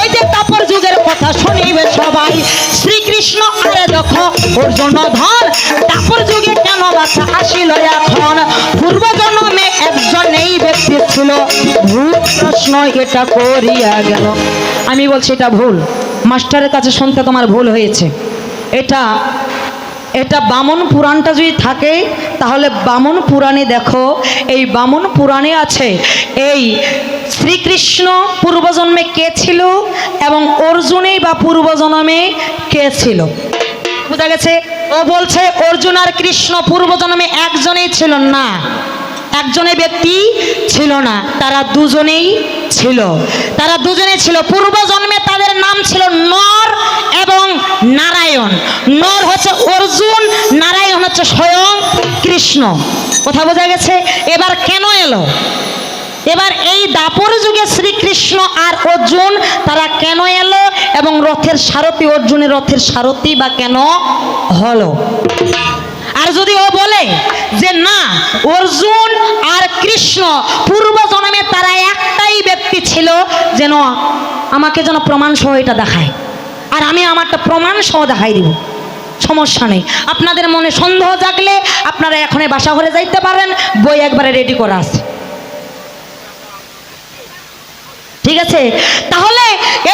ওই যে তাপর যুগের কথা শুনিবে সবাই। শ্রীকৃষ্ণ আরে দেখো, অর্জুন ধর। তাপর যুগে কেন বাছা আসিল এখন? পূর্ব জন্মে একজন এই ব্যক্তি ছিল। ভুল প্রশ্ন এটা করিয়া গেল। আমি বলছি, এটা ভুল। মাস্টারের কাছে শুনতে তোমার ভুল হয়েছে। এটা এটা বামন পুরাণটা যদি থাকে, তাহলে বামন পুরাণে দেখো, এই বামন পুরাণে আছে, এই শ্রীকৃষ্ণ পূর্বজন্মে কে ছিল এবং অর্জুনেই বা পূর্বজন্মে কে ছিল? বোঝা গেছে? ও বলছে, অর্জুন আর কৃষ্ণ পূর্বজন্মে একজনেই ছিল না। একজনে ব্যক্তি ছিল না, তারা দুজনেই ছিল। তারা দুজনে ছিল। পূর্বজন্মে তাদের নাম ছিল নর এবং নারায়ণ। নর হচ্ছে অর্জুন, নারায়ণ হচ্ছে স্বয়ং কৃষ্ণ। কথা বোঝা গেছে? এবার কেন এলো? এবার এই দাপর যুগে শ্রীকৃষ্ণ আর অর্জুন, তারা কেন এলো এবং রথের সারথি, অর্জুনের রথের সারথি বা কেন হলো? আর যদি ও বলে যে না, অর্জুন আর কৃষ্ণ পূর্ব জন্মে তারা একটাই ব্যক্তি ছিল, যেন আমাকে যেন প্রমাণ সহ এটা দেখায়। আর আমি আমারটা প্রমাণ সহ দেখাই দিব। সমস্যা নেই। আপনাদের মনে সন্দেহ জাগলে আপনারা এখনই বাসা ঘরে যাইতে পারেন, বই একবারে রেডি করা আছে। আছে তাহলে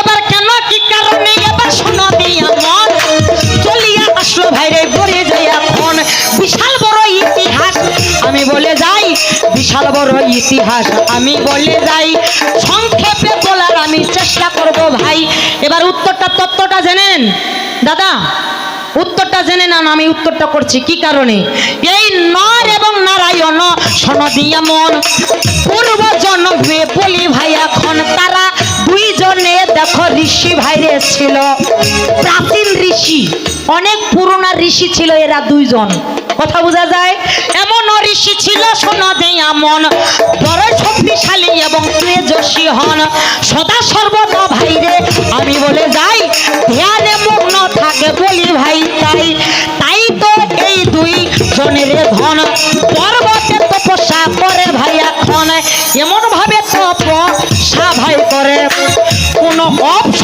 এবার কেন কি কারণে এবার শোনো দিয়া মন চলিয়া আসলো ভাইরে পড়ে যাই এখন বিশাল বড় ইতিহাস, আমি বলে যাই, বিশাল বড় ইতিহাস, আমি বলে যাই। সংক্ষেপে বলার আমি চেষ্টা করব ভাই। এবার উত্তরটা তত্ত্বটা জেনেন। দাদা, উত্তরটা জেনে নেন আমি উত্তরটা করছি। কি কারণে? এই নর নারায়ণ সনদিয়া মন। পূর্ব জন্মে বলি ভাই এখন তারা দুইজনে দেখো ঋষি ভাইরে ছিল। প্রাচীন ঋষি, অনেক পুরোনা ঋষি ছিল এরা দুইজন। কথা বোঝা যায়? এমন ঋষি ছিল সনদিয়া মন। বড় শক্তিশালী এবং তেজস্বী হন। সদা সর্বদা ভাইরে আমি বলে যাই, ধ্যানে মগ্ন থাকে বলি ভাই তাই। তাই তো এই দুই জনের ধন। পর্বতে তপস্যা করে ভাই এখন। এমন ভাবে তপস্যা ভাই করে। কোন তপস্যা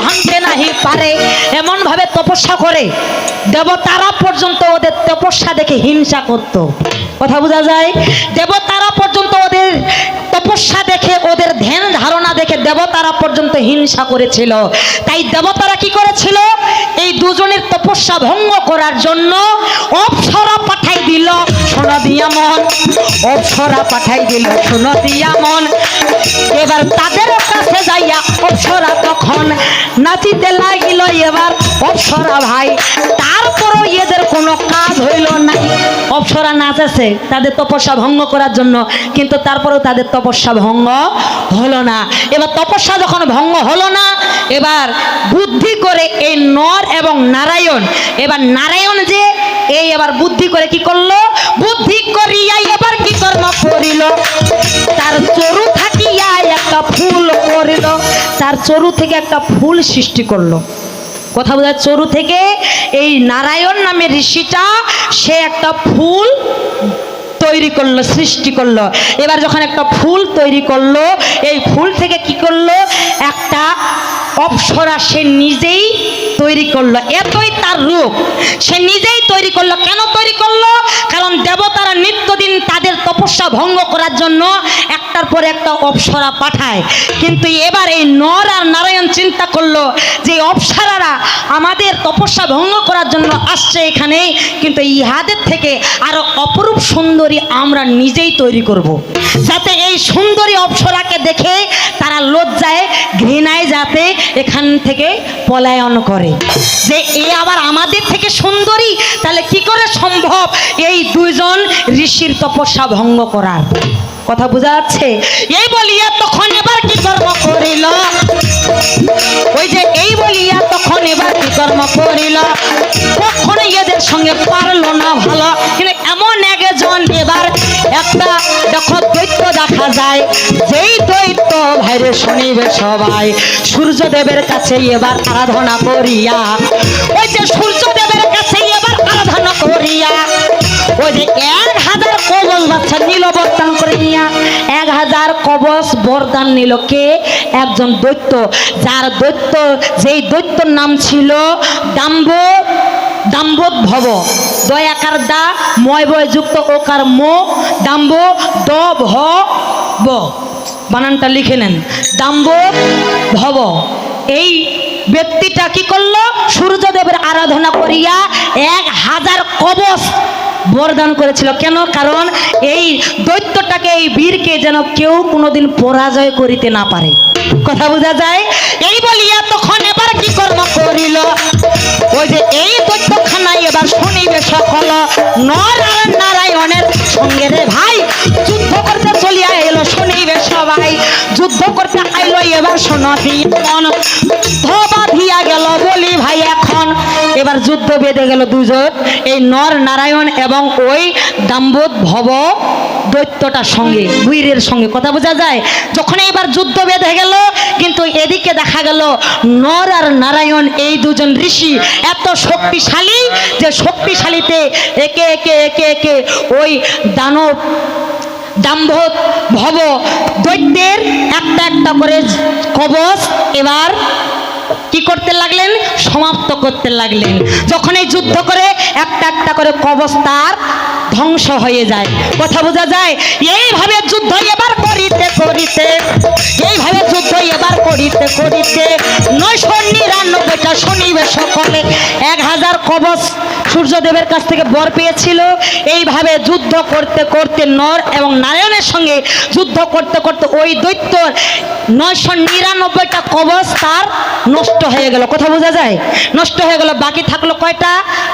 ভাঙতে নাহি পারে, এমন ভাবে তপস্যা করে। দেবতারা পর্যন্ত ওদের তপস্যা দেখে হিংসা করত। কথা বোঝা যায়? দেবতারা পর্যন্ত ওদের তপস্যা দেখে, ওদের ধ্যান ধারণা দেখে দেবতারা পর্যন্ত হিংসা করেছিল। তাই দেবতারা কি করেছিল? দুজনের তপস্যা ভঙ্গ করার জন্য অপসরা পাঠাই দিল সোনা দিয়া মন। অপসরা পাঠাই দিল সোনা দিয়া মন। এবার তাদের কাছে যাইয়া অপসরা তখন নাচিতে লাগিল, এবার অপসরা ভাই, তারপরও এদের কোনো কাজ হইল না। অপসরা নাচেছে তাদের তপস্যা ভঙ্গ করার জন্য, কিন্তু তারপরেও তাদের তপস্যা ভঙ্গ হলো না। এবার তপস্যা যখন ভঙ্গ হলো না, এবার বুদ্ধি করে এই নর এবং নারায়ণ। এবার নারায়ণ যে এই এবার বুদ্ধি করে কি করল? বুদ্ধি করিয়া এবার কি কর্ম করিল? তার চরু থাকিয়া একটা ফুল করিল। তার চরু থেকে একটা ফুল সৃষ্টি করল। কথা বোঝা চরু থেকে এই নারায়ণ নামে ঋষিটা সে একটা ফুল তৈরি করল, সৃষ্টি করল। এবার যখন একটা ফুল তৈরি করল, এই ফুল থেকে কি করল? একটা অপসরা সে নিজেই তৈরি করল এতই তার রূপ। সে নিজেই তৈরি করল, কেন তৈরি করল? কারণ দেবতারা নিত্যদিন তাদের তপস্যা ভঙ্গ করার জন্য একটার পর একটা অপসরা পাঠায়। কিন্তু এবার এই নর আর নারায়ণ চিন্তা করল যে অপসরারা আমাদের তপস্যা ভঙ্গ করার জন্য আসছে এখানে কিন্তু ইহাদের থেকে আরও অপরূপ সুন্দরী আমরা নিজেই তৈরি করব। যাতে এই সুন্দরী অপসরাকে দেখে তারা লজ্জায়, ঘৃণায় যাতে এখান থেকে পলায়ন করে। যে এ আবার আমাদের থেকে সুন্দরী তাহলে কি করে সম্ভব? এই দুইজন ঋষির তপস্যা ভঙ্গ করার। কথা বোঝা যাচ্ছে? এই বলিয়া তখন এবার কি কর্ম করিল? ওই যে এই বলিয়া তখন এবার কি কর্ম করিল? কখনো এদের সঙ্গে পারল না ভালো। কিন্তু এমন একজন এবার একটা দেখো দৈত্য দেখা যায়। যেই দৈত্য ভাইরে শুনিবে সবাই। সূর্যদেবের কাছে এবার আরাধনা করিয়া নিল বরদান করে নিয়া এক হাজার কবচ বরদান নিল কে? একজন দৈত্য। যার দৈত্য, যেই দৈত্যর নাম ছিল দাম্ব দাম্বোধ ভব। দয়াকার দা, ময় বয় যুক্ত ওকার মো দাম্ব দ ভ বানানটা লিখে নেন। দাম্বোধ ভব। এই ব্যক্তিটা কি করল? সূর্যদেবের আরাধনা করিয়া এক হাজার কবচ বরদান করেছিল। কেন? কারণ এই দৈত্যটাকে, এই বীরকে যেন কেউ কোনোদিন পরাজয় করিতে না পারে। কথা বোঝা যায়? এই বলিয়া তখন এবার কি কর্ম করিল? ওই যে এই দৈত্যখানায় এবার শুনিবে সকল নর আর নারায়ণের সঙ্গে রে ভাই। যুদ্ধ করতে চলিয়া এলো, শুনিবে সবাই। যুদ্ধ করতে আইলো, এবার শোনতি মন বাঁধিয়া গেল। বলি ভাই এখন এবার যুদ্ধ বেঁধে গেল দুজন এই নর নারায়ণ এবং ওই দাম্বোধ ভব দৈত্যটার সঙ্গে, বীরের সঙ্গে। কথা বোঝা যায়? যখন এবার যুদ্ধ বেঁধে গেল, কিন্তু এদিকে দেখা গেল নর আর নারায়ণ, এই দুজন ঋষি এত শক্তিশালী যে শক্তিশালীতে একে একে একে একে ওই দানব দাম্ভোত ভব দৈত্যের একটা একটা করে কবচ এবার কি করতে লাগলেন? সমাপ্ত করতে লাগলেন। যখন এই যুদ্ধ করে একটা একটা করে কবস্তার ধ্বংস হয়ে যায়। কথা বোঝা যায়? এইভাবে যুদ্ধ এবার করিতে করিতে নয়শো নিরানব্বইটা শনিবে সকলে এক হাজার কবচ সূর্যদেবের কাছ থেকে বর পেয়েছিল। এইভাবে যুদ্ধ করতে করতে নর এবং নারায়ণের সঙ্গে যুদ্ধ করতে করতে ওই দৈত্য নয়শো নিরানব্বইটা কবচ তার নষ্ট হয়ে গেল। কথা বোঝা যায়? নষ্ট হয়ে গেল। বাকি থাকল কয়টা?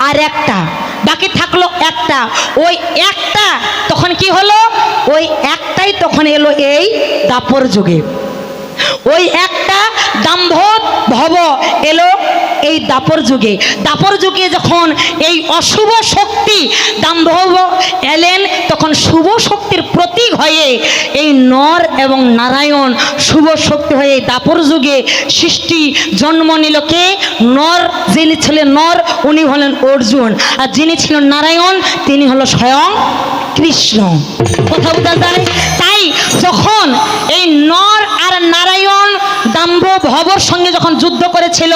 আর একটা। বাকি থাকল একটা। ওই একটা তখন কি হলো? ওই একটাই তখন এলো এই দাপর যুগে। ওই একটা দাম্ভোত ভব এলো এই দাপর যুগে। দাপর যুগে যখন এই অশুভ শক্তি দাম্ভব এলেন, তখন শুভ শক্তির প্রতীক হয়ে এই নর এবং নারায়ণ শুভ শক্তি হয়ে এই দাপর যুগে সৃষ্টি জন্ম নিল কে? নর, যিনি ছিলেন নর, উনি হলেন অর্জুন। আর যিনি ছিলেন নারায়ণ, তিনি হলো স্বয়ং কৃষ্ণ। কথা বোঝা তাই যখন এই নর আর নারায়ণ দাম্ভ ভবর সঙ্গে যখন যুদ্ধ করেছিল,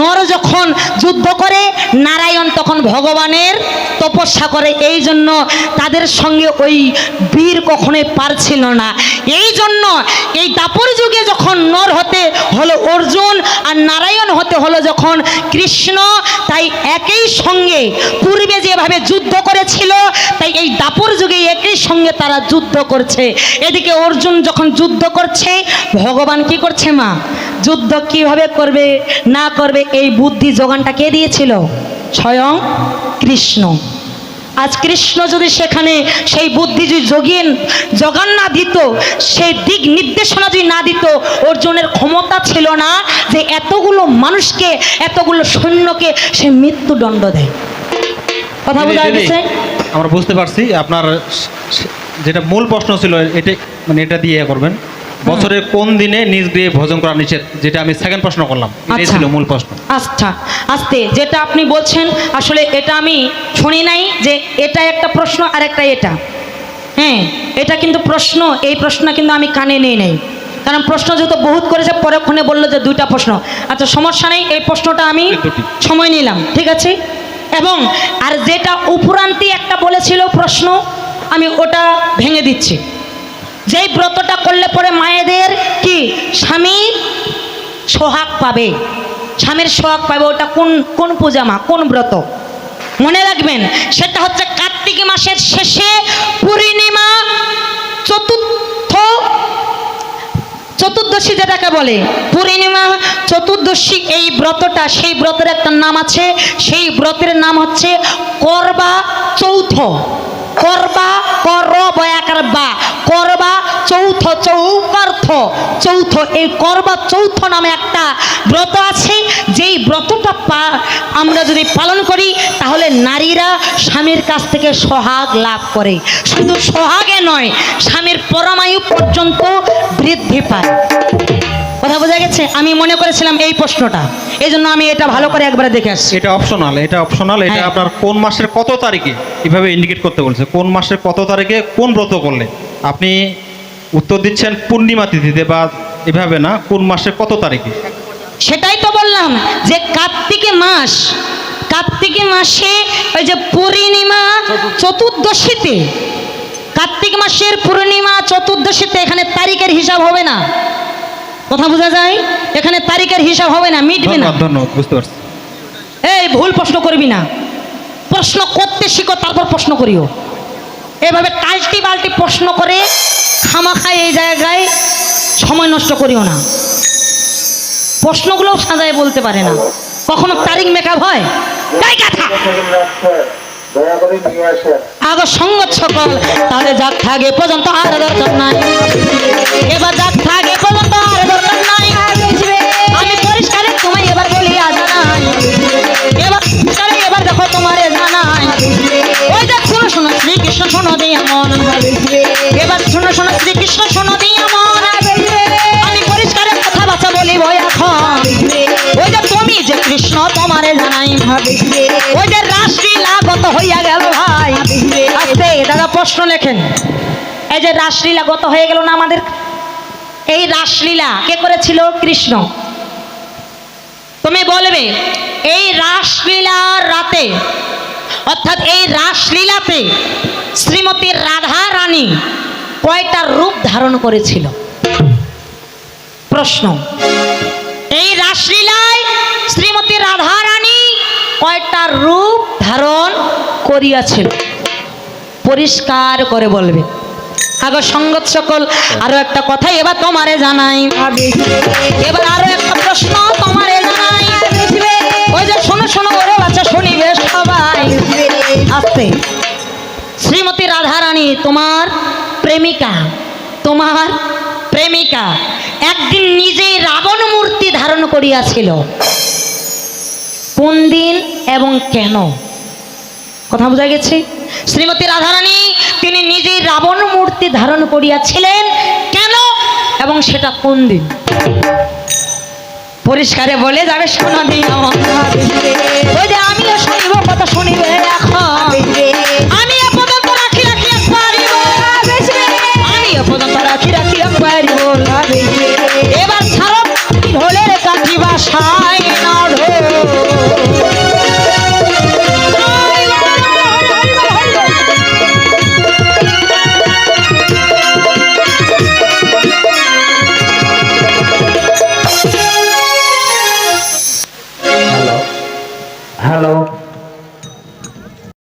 নর যখন যুদ্ধ করে, নারায়ণ তখন ভগবানের তপস্যা করে। এই জন্য তাদের সঙ্গে ওই বীর কখনোই পারছিল না। এই জন্য এই দাপর যুগে যখন নর হতে হলো অর্জুন আর নারায়ণ হতে হলো যখন কৃষ্ণ, তাই একই সঙ্গে পূর্বে যেভাবে যুদ্ধ করেছিল, তাই এই দাপর যুগে একই সঙ্গে তারা যুদ্ধ করছে। এদিকে অর্জুন যখন যুদ্ধ করছে, ভগবান কি করছে মা? যুদ্ধ কীভাবে করবে, না করবে, এই বুদ্ধি যোগানটা কে দিয়েছিল? স্বয়ং কৃষ্ণ। আজ কৃষ্ণ যদি সেখানে সেই বুদ্ধি যদি যোগিয়ে যোগান না দিত, সেই দিক নির্দেশনা যদি না দিত, অর্জুনের ক্ষমতা ছিল না যে এতগুলো মানুষকে, এতগুলো সৈন্যকে সে মৃত্যুদণ্ড দেয়। কথা বোঝা গেছে আমরা বুঝতে পারছি আপনার যেটা মূল প্রশ্ন ছিল এটা মানে এটা দিয়ে করবেন। বছরের কোন দিনে নিজ দিয়ে ভোজন করা নিষেধ? যেটা আমি সেকেন্ড প্রশ্ন করলাম এটাই আচ্ছা। ছিল মূল প্রশ্ন। আচ্ছা আস্তে যেটা আপনি বলছেন আসলে এটা আমি শুনি নাই যে এটা একটা প্রশ্ন আর একটা এটা। হ্যাঁ এটা কিন্তু প্রশ্ন এই প্রশ্ন কিন্তু আমি কানে নেই নেই। কারণ প্রশ্ন যেহেতু বহুত করেছে পরক্ষণে বলল যে দুইটা প্রশ্ন। আচ্ছা সমস্যা নেই এই প্রশ্নটা আমি সময় নিলাম ঠিক আছে? এবং আর যেটা উপরান্তি একটা বলেছিল প্রশ্ন, আমি ওটা ভেঙে দিচ্ছি। যেই ব্রতটা করলে পরে মায়েদের কি? স্বামী সোহাগ পাবে। স্বামীর সোহাগ পাবে, ওটা কোন কোন পূজা মা, কোন ব্রত? মনে রাখবেন, সেটা হচ্ছে কার্তিক মাসের শেষে পূর্ণিমা চতুর্থ চতুর্দশী যেটাকে বলে, পূর্ণিমা, চতুর্দশী এই ব্রতটা, সেই ব্রতের একটা নাম আছে, সেই ব্রতের নাম হচ্ছে করবা চৌথ। করবা, কর বয়াকার বা করবা, চৌথ চৌকার্থ। চৌথ, এই করবা চৌথ নামে একটা ব্রত আছে। যেই ব্রতটা পা, আমরা যদি পালন করি, তাহলে নারীরা স্বামীর কাছ থেকে সোহাগ লাভ করে। শুধু সোহাগে নয়, স্বামীর পরমায়ু পর্যন্ত বৃদ্ধি পায়। কথা বোঝা গেছে? আমি মনে করেছিলাম এই প্রশ্নটা। এই জন্য আমি এটা ভালো করে একবারে দেখে আসছি। এটা অপশনাল এটা অপশনাল এটা হ্যাঁ। আপনার কোন মাসের কত তারিখে? এভাবে ইন্ডিকেট করতে বলছে। কোন মাসের কত তারিখে কোন ব্রত করলে? আপনি উত্তর দিচ্ছেন পূর্ণিমা তিথিতে বা এভাবে না কোন মাসের কত তারিখে? সেটাই তো বললাম যে কার্তিকে মাস কার্তিকে মাসে ওই যে পূর্ণিমা চতুর্দশীতে কার্তিক মাসের পূর্ণিমা চতুর্দশীতে এখানে তারিখের হিসাব হবে না। কথা বোঝা যায়? এখানে তারিখের হিসাব হবে না মিটবে না। ধন্যবাদ বুঝতে পারছি। এই ভুল প্রশ্ন করবি না। প্রশ্ন করতে শিখো তারপর প্রশ্ন করিও। এভাবে কাল্টি বাল্টি প্রশ্ন করে খামাখায় এই জায়গায় সময় নষ্ট করিও না। প্রশ্নগুলোও সাজায় বলতে পারে না। কখনো তারিখ মেকআপ হয়? তাই কথা। আগে সঙ্গত সকল তাহলে যাক থাকে পর্যন্ত আর দরকার নাই। এবার ওই দেখ শোনো শোনো, শ্রীকৃষ্ণ শোনো দিয়া এবার শোনো শোনো, শ্রীকৃষ্ণ শোনো দিয়া কথা বাচ্চা বলিব ভাই। আস্তে, দাদা প্রশ্ন লেখেন। এই যে রাসলীলা গত হয়ে গেল না আমাদের? এই রাসলীলা কে করেছিল? কৃষ্ণ। তুমি বলবে, এই রাসলীলার রাতে অর্থাৎ এই রাসলীলাতে শ্রীমতী রাধা রানী কয়টা রূপ ধারণ করেছিল? প্রশ্ন এই রাসলীলায় শ্রীমতী রাধা রানী কয়টা রূপ ধারণ করিয়াছিল? পরিষ্কার করে বলবে। আগো সঙ্গত সকল আরও একটা কথা এবার তোমারে জানাই। এবার আরও একটা প্রশ্ন। শোনো ওরে বাচ্চা শুনিবে সবাই। আস্তে। শ্রীমতী রাধারানী তোমার প্রেমিকা তোমার প্রেমিকা একদিন নিজেই রাবণ মূর্তি ধারণ করিয়াছিল। কোন দিন এবং কেন? কথা বোঝা গেছে? শ্রীমতী রাধারানী তিনি নিজেই রাবণ মূর্তি ধারণ করিয়াছিলেন। কেন এবং সেটা কোন দিন? পরিষ্কারে বলে যাবে শোনা দিন আমিও শুনিব কথা শুনিবে এখন।